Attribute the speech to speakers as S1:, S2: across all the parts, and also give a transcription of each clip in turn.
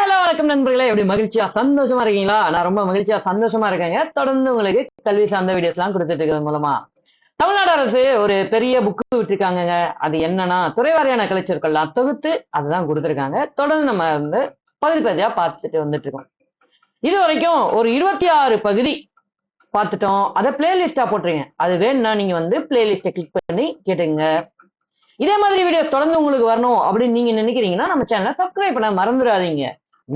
S1: Hello வணக்கம் நண்பர்களே. எப்படி மகிழ்ச்சியா சந்தோஷமா இருக்கீங்களா? நான் ரொம்ப மகிழ்ச்சியா சந்தோஷமா இருக்கேங்க. தொடர்ந்து உங்களுக்கு கல்வி சார்ந்த வீடியோஸ் எல்லாம் கொடுத்துட்டு இருக்கிறது மூலமா. தமிழ்நாடு அரசு ஒரு பெரிய புக்கு விட்டுருக்காங்கங்க. அது என்னன்னா துறைவாரியான கலைச்சொற்கள்லாம் தொகுத்து அதுதான் கொடுத்துருக்காங்க. தொடர்ந்து நம்ம வந்து பகுதி பகுதியா பார்த்துட்டு வந்துட்டு இருக்கோம். இது வரைக்கும் ஒரு இருபத்தி ஆறு பகுதி பார்த்துட்டோம். அதை பிளேலிஸ்டா போட்டுருங்க. அது வேணும்னா நீங்க வந்து பிளேலிஸ்டை கிளிக் பண்ணி கேட்டுங்க இதே மாதிரி வீடியோஸ் தொடர்ந்து உங்களுக்கு வரணும் அப்படின்னு நீங்க நினைக்கிறீங்கன்னா நம்ம சேனலை சப்ஸ்கிரைப் பண்ண மறந்துடாதீங்க.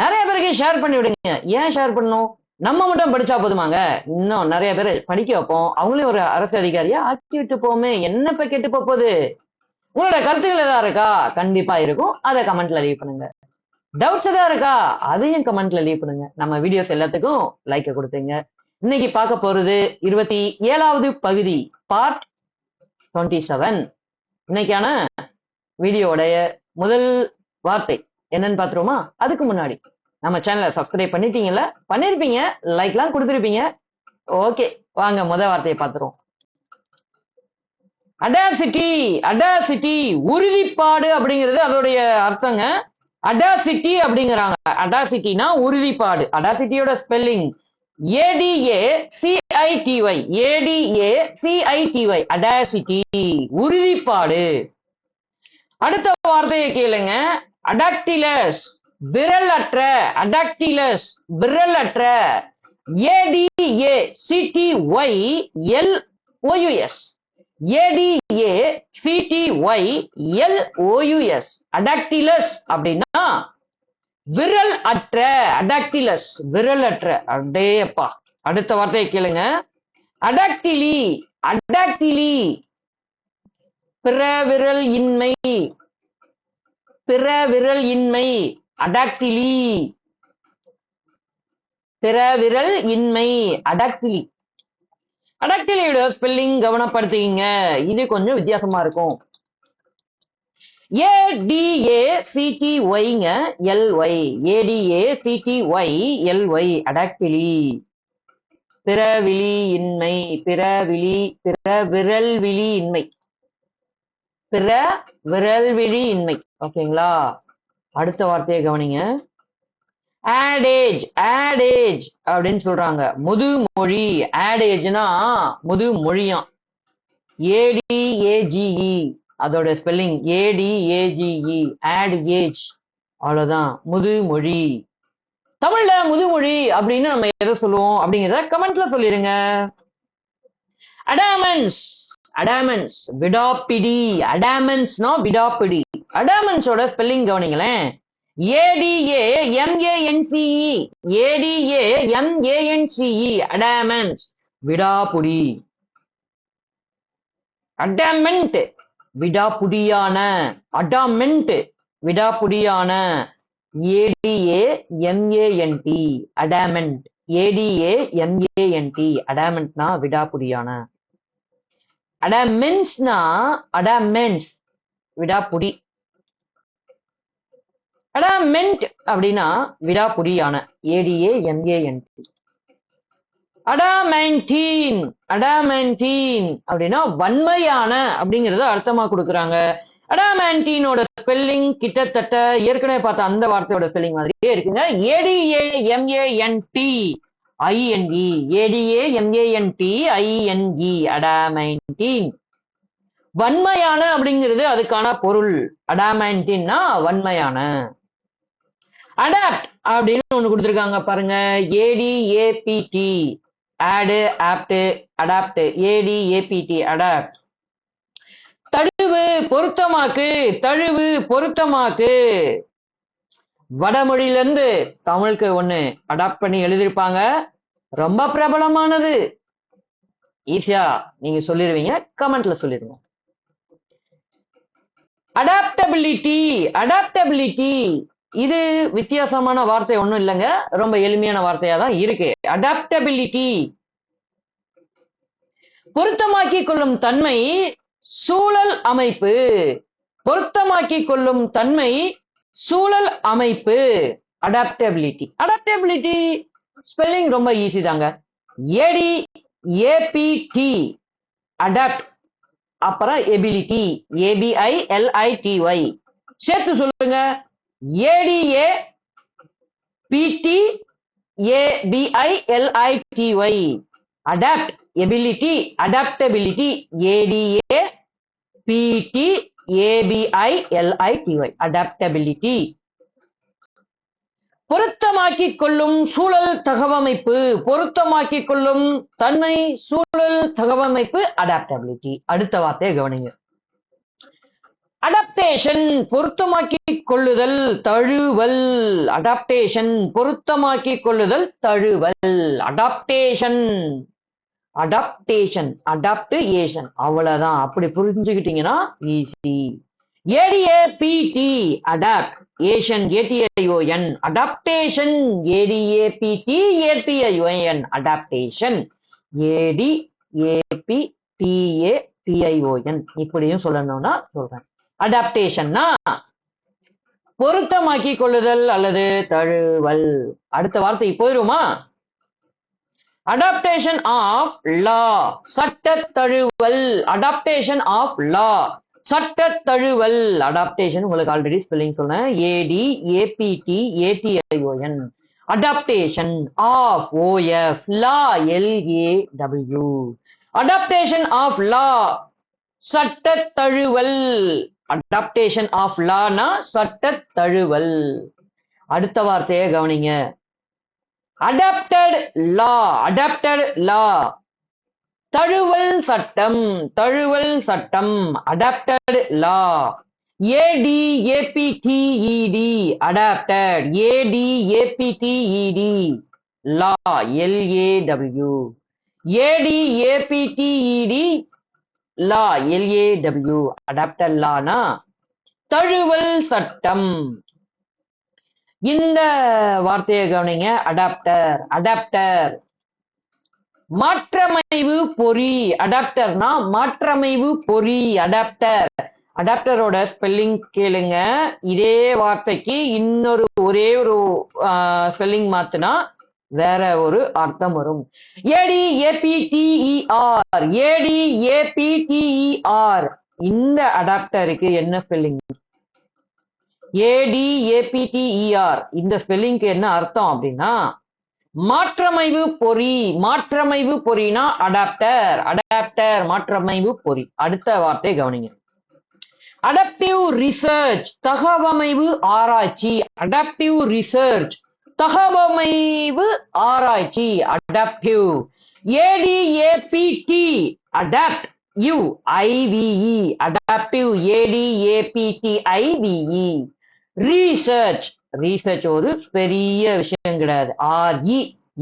S1: நிறைய பேருக்கு ஷேர் பண்ணி விடுங்க. ஏன் ஷேர் பண்ணும் நம்ம மட்டும் படிச்சா போதுமாங்க. இன்னும் நிறைய பேர் படிக்க வைப்போம். அவங்களையும் ஒரு அரசு அதிகாரியா ஆக்கி விட்டு போமே என்ன இப்ப கெட்டு போகுது? உங்களோட கருத்துக்கள் ஏதாவது இருக்கா? கண்டிப்பா இருக்கும். அதை கமெண்ட்ல லீவ் பண்ணுங்க. டவுட்ஸ் ஏதாவது இருக்கா? அதையும் கமெண்ட்ல லீவ் பண்ணுங்க. நம்ம வீடியோஸ் எல்லாத்துக்கும் லைக்க கொடுத்துங்க. இன்னைக்கு பார்க்க போறது இருபத்தி ஏழாவது பகுதி பார்ட் டுவெண்ட்டி செவன் இன்னைக்கான வீடியோடைய முதல் வார்த்தை. என்னன்னு பாத்துருவோமா? அதுக்கு முன்னாடி. நம்ம சேனலை சப்ஸ்கிரைப் பண்ணிட்டீங்கல்ல பண்ணிருப்பீங்க லைக்லாம் கொடுத்துருப்பீங்க. ஓகே வாங்க முத வார்த்தையை பாத்துருவோம். அடாசிட்டி அடாசிட்டி உறுதிப்பாடு அப்படிங்கிறது அதோடைய அர்த்தங்க. அடாசிட்டி அப்படிங்கிறாங்க. அடாசிட்டினா உறுதிப்பாடு. அடாசிட்டியோட spelling ADA CITY ADA CITY audacity உறுதிப்பாடு. அடுத்த வார்த்தையை கேளுங்க. அடாக்டிலஸ் விரல் அற்ற அடாக்டிலஸ் விரல் அற்ற ADA CDY L OUS ADA CDY L OUS adactylous அப்படின்னா விரல் அற்ற அடாக்டிலஸ் விரல் அற்ற. அடேப்பா அடுத்த வார்த்தையை கேளுங்க. அடாக்டிலி அடாக்டிலி பிற விரல் இன்மை பிற விரல் இன்மை அடாக்டிலி பிற விரல் இன்மை அடாக்டிலி அடாக்டிலியோட ஸ்பெல்லிங் கவனப்படுத்திக்கிங்க. இது கொஞ்சம் வித்தியாசமா இருக்கும். ADA CD ஒய்ங்க LY ADA CD Y LY adactyly பிறவிழி இன்மை பிறவிழி பிற விரல் விழி இன்மை பிற விரல்விழி இன்மை ஓகேங்களா? அடுத்த வார்த்தையை கவனிங்க. ஆடேஜ் ஆடேஜ் அப்படின்னு சொல்றாங்க. முதுமொழி. ஆடேஜ்னா முது மொழியாம் ஏடிஏஜிஇ அதோட ஸ்பெல்லிங் ஏடிஏஜிஇ ஆட் ஏஜ் அவ்வளோதான் முதுமொழி. தமிழ்ல முதுமொழி அப்படின்னு நம்ம எதை சொல்லுவோம் அப்படிங்கிறத கமெண்ட்ல சொல்லிருங்க. அடாமன்ஸ் அடாமன்ஸ் விடாப்பிடி அடாமன்ஸ்னா விடாப்பிடி அடாமன்ஸோட spelling கவனிங்களேன். ADA MANCE ADA MANCE adamance விடாப்புடி adamant விடாப்புடியான adamant விடாப்புடியான ADA MANT adamant ADA MANT அடாமெண்ட்னா விடாப்புடியான அடாமென்ஸ்னா அடாமென்ஸ் விடாப்புடி அடாமெண்ட் அப்படின்னா விடாப்புடியான ஏடிஏ எம்ஏஎன்டி அடாமென்டீன் அடாமென்டீன் அப்படின்னா வன்மையான அப்படிங்கறத அர்த்தமா கொடுக்குறாங்க. அடாமென்டீனோட ஸ்பெல்லிங் கிட்டத்தட்ட ஏற்கனவே பார்த்த அந்த வார்த்தையோட ஸ்பெல்லிங் மாதிரியே இருக்குங்க. A D A M A N T I N E A D A M A N T I N E adamantine வன்மையான அப்படிங்கிறது அதுக்கான பொருள். அடாமைன்டீன்னா வன்மையான. அடாப்ட் அப்படின்னு ஒன்று கொடுத்துருக்காங்க பாருங்க. A D A P T ad apt adapt A D A P T adapt தழுவு பொருத்தமாக்கு. தழுவு பொருத்தமாக்கு. வடமொழியிலேருந்து தமிழுக்கு ஒன்று அடாப்ட் பண்ணி எழுதியிருப்பாங்க. ரொம்ப பிரபலமானது. ஈஸியா நீங்க சொல்லிடுவீங்க கமெண்ட்ல சொல்லிடுங்க. அடாப்டபிலிட்டி அடாப்டபிலிட்டி இது வித்தியாசமான வார்த்தை ஒன்றும் இல்லைங்க. ரொம்ப எளிமையான வார்த்தையா தான் இருக்கு. அடாப்டபிலிட்டி பொருத்தமாக்கி கொள்ளும் தன்மை சூழல் அமைப்பு. பொருத்தமாக்கி கொள்ளும் தன்மை சூழல் அமைப்பு. அடாப்டபிலிட்டி அடாப்டபிலிட்டி ஸ்பெல்லிங் ரொம்ப ஈஸி தாங்க. ஏடி ஏபிடி அடாப்ட் அப்புறம் எபிலிட்டி ஏபிஐ எல்ஐடிஒய் சேர்த்து சொல்லுங்க. ADA PT API LITY adapt ability adaptability ADA PT API LITY adaptability பொருத்தமாக்கிக் கொள்ளும் சூழல் தகவமைப்பு பொருத்தமாக்கிக் கொள்ளும் தன்மை சூழல் தகவமைப்பு அடாப்டபிலிட்டி அடுத்த வார்த்தையை கவனிங்க. அடாப்டேஷன் பொருத்தமாக்கிக் கொள்ளுதல் தழுவல். அடாப்டேஷன் பொருத்தமாக்கிக் கொள்ளுதல் தழுவல். அடாப்டேஷன் அடாப்டேஷன் அடாப்டேஷன் அவ்வளவுதான். அப்படி புரிஞ்சுக்கிட்டீங்கன்னா easy ADAPT adapt ation ATION adaptation ADAPT APION adaptation AD AP TA TION இப்படியும் சொல்லணும்னா சொல்றேன். அடாப்டேஷன்னா பொருத்தமாக்கி கொள்ளுதல் அல்லது தழுவல். அடுத்த வார்த்தை போயிருமா? அடாப்டேஷன் ஆஃப் லா சட்ட தழுவல். அடாப்டேஷன் ஆஃப் லா சட்ட தழுவல் அடாப்டேஷன் உங்களுக்கு ஆல்ரெடி ஸ்பெல்லிங் சொன்னேன் A D A P T A T I O N adaptation of O F law L A W adaptation of law சட்ட தழுவல் அடாப்டேஷன் ஆஃப் லானா சட்ட தழுவல் அடுத்த வார்த்தையை கவனிங்க. அடாப்டட் லா அடாப்டட் லா தழுவல் சட்டம் தழுவல் சட்டம் adapted law AD APTED adapted AD APTED law LAW AD APTED law LAW adapted Lana தழுவல் சட்டம். இந்த வார்த்தையை கவனிங்க. அடாப்டர் அடாப்டர் மாற்றமைவு பொறி அடாப்டர்னா மாற்றமைவு பொறி அடாப்டர் அடாப்டரோட ஸ்பெல்லிங் கேளுங்க. இதே வார்த்தைக்கு இன்னொரு ஒரே ஒரு ஸ்பெல்லிங் மாத்துனா வேற ஒரு அர்த்தம் வரும். ஏடி ஏபிடிஇஆர் ஏடி ஏபிடிஇஆர் இந்த அடாப்டருக்கு என்ன ஸ்பெல்லிங் ஏடி ஏபிடிஇஆர் இந்த ஸ்பெல்லிங்க்கு என்ன அர்த்தம் அப்படின்னா மாற்றமைவு பொறி. மாற்றமைவு பொறினா அடாப்டர் அடாப்டர் மாற்றமைவு பொறி. அடுத்த வார்த்தை கவனிங்க. அடாப்டிவ் ரிசர்ச் தகவமைவு ஆராய்ச்சி. அடாப்டிவ் ரிசர்ச் தகவமைவு ஆராய்ச்சி. Adaptive ADAPT adapt U IVE adaptive ADAPT IVE research research ஒரு பெரிய விஷயம் கிடையாது. RE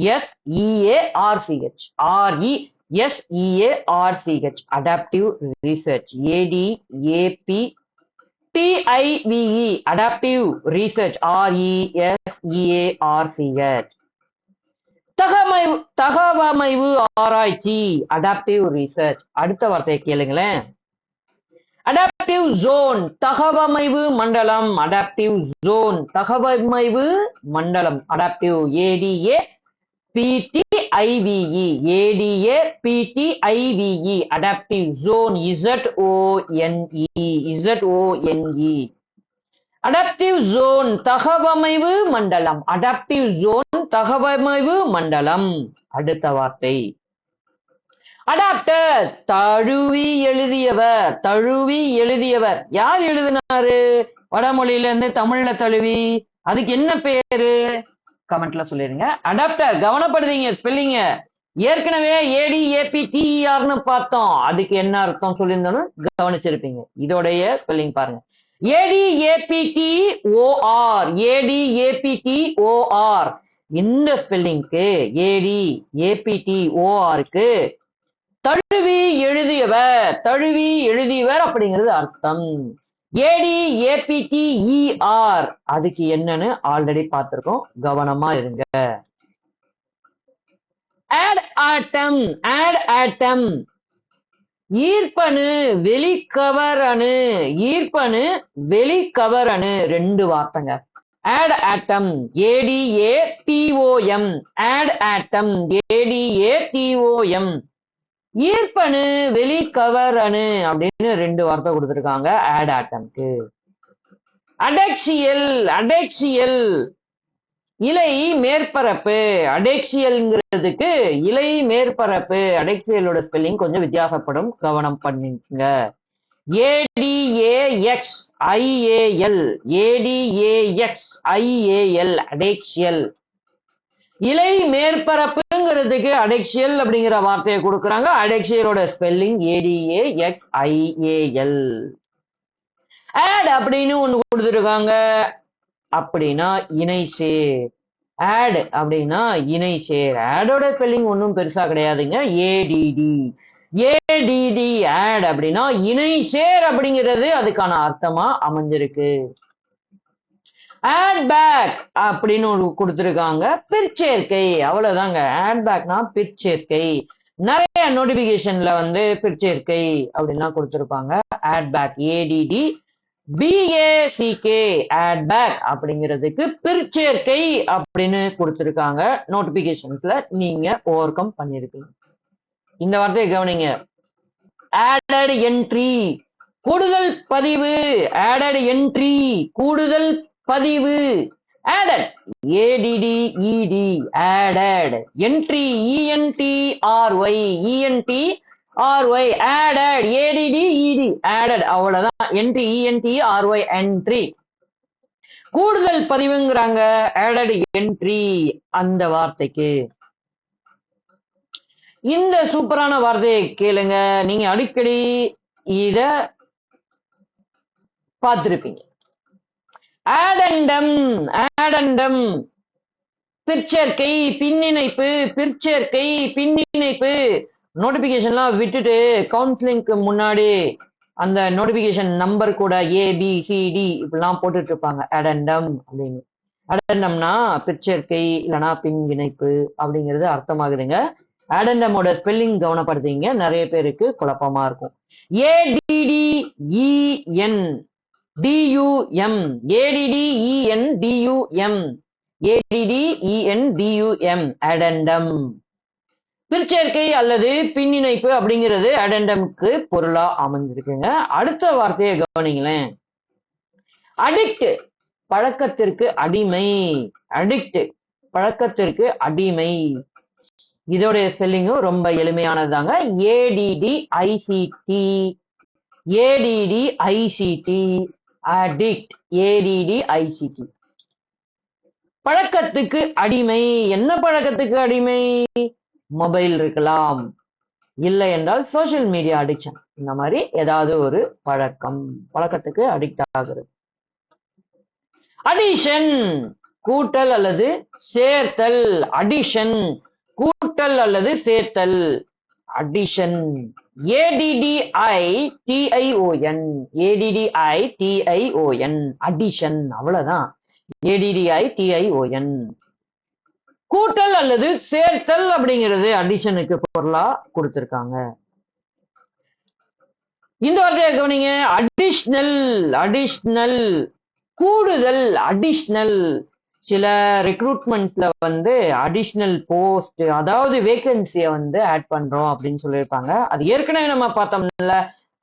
S1: S RCH RE S EA adaptive research AD AP TIVE adaptive research RESEA RCH தகமைவு தகவமைவு ஆராய்ச்சி. அடாப்டிவ் ரிசர்ச் அடுத்த வார்த்தையை கேளுங்களேன். அடாப்டிவ் ஜோன் தகவமைவு மண்டலம் அடாப்டிவ் ஜோன் தகவமைவு மண்டலம் adaptive ATA PT IVE ADA PT IVE adaptive zone Z ONE Z ONE adaptive zone தகவமைவு மண்டலம் அடாப்டிவ் ஜோன் தகவமைவு மண்டலம். அடுத்த வார்த்தை. அடாப்டர் தழுவி எழுதியவர். தழுவி எழுதியவர். யார் எழுதினாரு? வடமொழியில இருந்து தமிழ்ல தழுவி. அதுக்கு என்ன பேரு? கமெண்ட்ல சொல்லிருங்க. அடாப்டர் கவனப்படுதீங்க ஸ்பெல்லிங்க ஏற்கனவே ஏடி ஏபி டிஆர்னு பார்த்தோம். அதுக்கு என்ன அர்த்தம் சொல்லியிருந்தாலும் கவனிச்சிருப்பீங்க. இதோடைய ஸ்பெல்லிங் பாருங்க. AD APT OR AD APT OR இந்த ஸ்பெல்லிங்க்கு ஏடி ஏபிடி ஓஆருக்கு தழுவி எழுதியவர் தழுவி எழுதியவர் அப்படிங்கிறது அர்த்தம். ஏடி ஏபிடி இஆர் அதுக்கு என்னன்னு ஆல்ரெடி பார்த்திருக்கோம். கவனமா இருங்க. ஆட் ஆட்டம் ஆட் ஆட்டம் ஈர்ப்பனு வெளிக்கவரணு ஈர்ப்பணு வெளிக்கவரணு ரெண்டு வார்த்தைங்க. Adatom ADA TOM adatom ADA TOM ஈர்ப்பணு வெளி கவர் அணு அப்படின்னு ரெண்டு வார்த்தை கொடுத்துருக்காங்க. ஆட் ஆட்டம்க்கு அடெக்சியல் அடெக்சியல். இலை மேற்பரப்பு. அடெக்சியல்ங்கிறதுக்கு இலை மேற்பரப்பு. அடெக்சியலோட ஸ்பெல்லிங் கொஞ்சம் வித்தியாசப்படும். கவனம் பண்ணிங்க. A D A X I A L A D A X I A L adaxial. இலை மேற்பரப்பு மேற்பரப்புங்கிறதுக்கு அடெக்சியல் அப்படிங்கிற வார்த்தையை கொடுக்குறாங்க. அடெக்சியலோட spelling ADA X IAL ad அப்படின்னு ஒன்று கொடுத்துருக்காங்க. அப்படின்னா இணை சேர். ஆட் அப்படின்னா இணை சேர். ஆடோட ஸ்பெல்லிங் ஒன்றும் பெருசா கிடையாதுங்க. ஏடிடி ஏடிடி ஆட் அப்படின்னா இணை சேர் அப்படிங்கிறது அதுக்கான அர்த்தமா அமைஞ்சிருக்கு. ஆட் பேக் அப்படின்னு ஒரு கொடுத்துருக்காங்க. பிற்சேர்க்கை அவ்வளவுதாங்க. ஆட் பேக்னா பிற்சேர்க்கை நிறைய நோட்டிபிகேஷன்ல வந்து பிற்சேர்க்கை அப்படின்லாம் கொடுத்துருப்பாங்க. Add back ADD BACK add back அப்படிங்கிறதுக்கு பிற்சேர்க்கை அப்படின்னு கொடுத்துருக்காங்க. நோட்டிபிகேஷன்ஸ்ல நீங்க ஓவர் கம் பண்ணிருக்கீங்க இந்த வார்த்தையை கவனிங்க. ஆடட் என்ட்ரி கூடுதல் பதிவு. ஆடட் என்ட்ரி கூடுதல் பதிவு. Added ADD ED added entry ENT RY ENT RY added ADDED added அவ்வளவுதான். என்ட்ரி இஎன்டி ஆர்ஒய் என்ட்ரி கூடுதல் பதிவுங்கிறாங்க. ஆடட் என்ட்ரி அந்த வார்த்தைக்கு. இந்த சூப்பரான வார்த்தையை கேளுங்க. நீங்க அடிக்கடி இத பார்த்திருப்பீங்க. ஆடண்டம் ஆடண்டம். பிற்சேர்க்கை பின்னிணைப்பு பிற்சேர்க்கை பின்னிணைப்பு. நோட்டிபிகேஷன்லாம் விட்டுட்டு கவுன்சிலிங்க்கு முன்னாடி அந்த நோட்டிபிகேஷன் நம்பர் கூட ஏபிசிடி இப்படிலாம் போட்டுட்டு இருப்பாங்க. அடண்டம் அப்படின்னு. அடண்டம்னா பிற்சேர்க்கை இல்லைன்னா பின் இணைப்பு அப்படிங்கிறது அர்த்தமாகுதுங்க. ஆடண்டமோட ஸ்பெல்லிங் கவனப்படுத்திங்க. நிறைய பேருக்கு குழப்பமா இருக்கும். ஏடிடிஇஎன் டியூஎம் ஏடிடிஇஎன் டியூஎம் ஏடிடிஇஎன் டியூஎம் அடண்டம் பிற்சேர்க்கை அல்லது பின்னிணைப்பு அப்படிங்கிறது அடண்டம்க்கு பொருளா அமைஞ்சிருக்குங்க அடுத்த வார்த்தையை கவனிங்களேன் அடிக்ட் பழக்கத்திற்கு அடிமை. அடிக்ட் பழக்கத்திற்கு அடிமை. இதோடைய ஸ்பெல்லிங்கும் ரொம்ப எளிமையானதுதாங்க. A D D I C T A D D I C T addict A D D I C T பழக்கத்துக்கு அடிமை. என்ன பழக்கத்துக்கு அடிமை? மொபைல் இருக்கலாம். இல்லை என்றால் சோஷியல் மீடியா அடிக்ஷன் இந்த மாதிரி ஏதாவது ஒரு பழக்கம். பழக்கத்துக்கு அடிக்ட் ஆகுறது. அடிஷன் கூட்டல் அல்லது சேர்த்தல். அடிஷன் கூட்டல் அல்லது சேர்த்தல். அடிஷன் ஏடிடிஐடிஐஓஎன் ஏடிடிஐடிஐஓஎன் அடிஷன் அவ்வளவுதான். ஏடிடிஐ டிஐஓஎன் கூட்டல் அல்லது சேர்த்தல் அப்படிங்கிறது அடிஷனுக்கு பொருளா கொடுத்திருக்காங்க. இந்த வார்த்தையை கவனிங்க. அடிஷ்னல் அடிஷ்னல் கூடுதல் அடிஷ்னல் சில ரெக்ரூட்மெண்ட்ல வந்து அடிஷ்னல் போஸ்ட் அதாவது வேகன்சியை வந்து ஆட் பண்றோம் அப்படின்னு சொல்லியிருப்பாங்க. அது ஏற்கனவே நம்ம பார்த்தோம்ல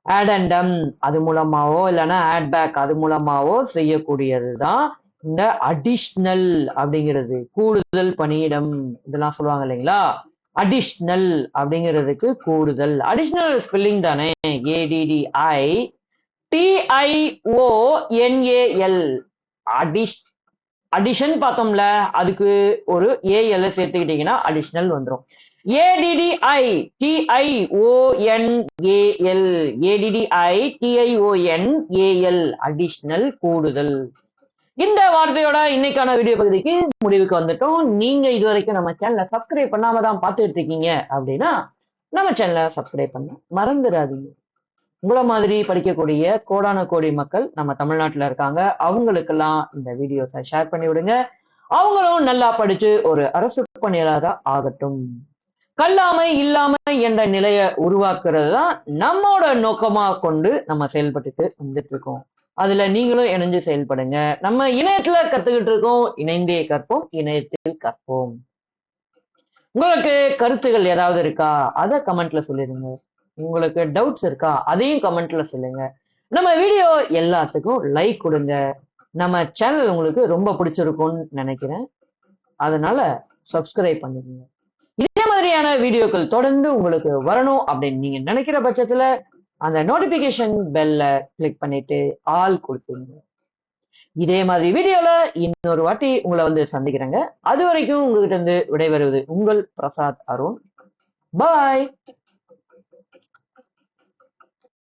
S1: ஆடண்டம் அது மூலமாவோ இல்லைன்னா ஆட் பேக் அது மூலமாவோ செய்யக்கூடியது தான் இந்த அடிஷ்னல் அப்படிங்கிறது. கூடுதல் பணியிடம் இதெல்லாம் சொல்லுவாங்க இல்லைங்களா? அடிஷ்னல் அப்படிங்கிறதுக்கு கூடுதல். அடிஷ்னல் ஸ்பெல்லிங் தானே? ஏடிடிஐ டிஐஓஎன்ஏஎல் அடிஷ் அடிஷன் பார்த்தோம்ல அதுக்கு ஒரு ஏஎல்ல சேர்த்துக்கிட்டீங்கன்னா அடிஷனல் வந்துடும் ஏடிடிஐ டிஐஓஎன்ஏஎல் ஏடிடிஐ டிஐஓஎன் ஏஎல் அடிஷ்னல் கூடுதல். இந்த வார்த்தையோட இன்னைக்கான வீடியோ பகுதிக்கு முடிவுக்கு வந்துட்டோம். நீங்க இது வரைக்கும் நம்ம சேனலை சப்ஸ்கிரைப் பண்ணாம தான் பார்த்துட்டு இருக்கீங்க அப்படின்னா நம்ம சேனலை சப்ஸ்கிரைப் பண்ண மறந்துடாதீங்க. உங்களை மாதிரி படிக்கக்கூடிய கோடான கோடி மக்கள் நம்ம தமிழ்நாட்டுல இருக்காங்க. அவங்களுக்கெல்லாம் இந்த வீடியோஸை ஷேர் பண்ணி விடுங்க அவங்களும் நல்லா படிச்சு ஒரு அரசு பணியாளராக ஆகட்டும். கல்லாமை இல்லாமை என்ற நிலையை உருவாக்குறது தான் நம்மோட நோக்கமா கொண்டு நம்ம செயல்பட்டுட்டு வந்துட்டு இருக்கோம். அதுல நீங்களும் இணைஞ்சு செயல்படுங்க. நம்ம இணையத்துல கத்துக்கிட்டு இருக்கோம். இணைந்தே கற்போம். இணையத்தில் கற்போம். உங்களுக்கு கருத்துகள் ஏதாவது இருக்கா? அதை கமெண்ட்ல சொல்லிடுங்க. உங்களுக்கு டவுட்ஸ் இருக்கா அதையும் கமெண்ட்ல சொல்லுங்க. நம்ம வீடியோ எல்லாத்துக்கும் லைக் கொடுங்க. நம்ம சேனல் உங்களுக்கு ரொம்ப பிடிச்சிருக்கும்னு நினைக்கிறேன். அதனால சப்ஸ்கிரைப் பண்ணிக்கோங்க. இதே மாதிரியான வீடியோக்கள் தொடர்ந்து உங்களுக்கு வரணும் அப்படின்னு நீங்க நினைக்கிற பட்சத்துல அந்த நோட்டிபிகேஷன் பெல்ல கிளிக் பண்ணிட்டு ஆல் கொடுத்துருங்க. இதே மாதிரி வீடியோல இன்னொரு வாட்டி உங்களை வந்து சந்திக்கிறேங்க. அது வரைக்கும் உங்ககிட்ட இருந்து விடைபெறுவது உங்கள் பிரசாத் அருண். பாய்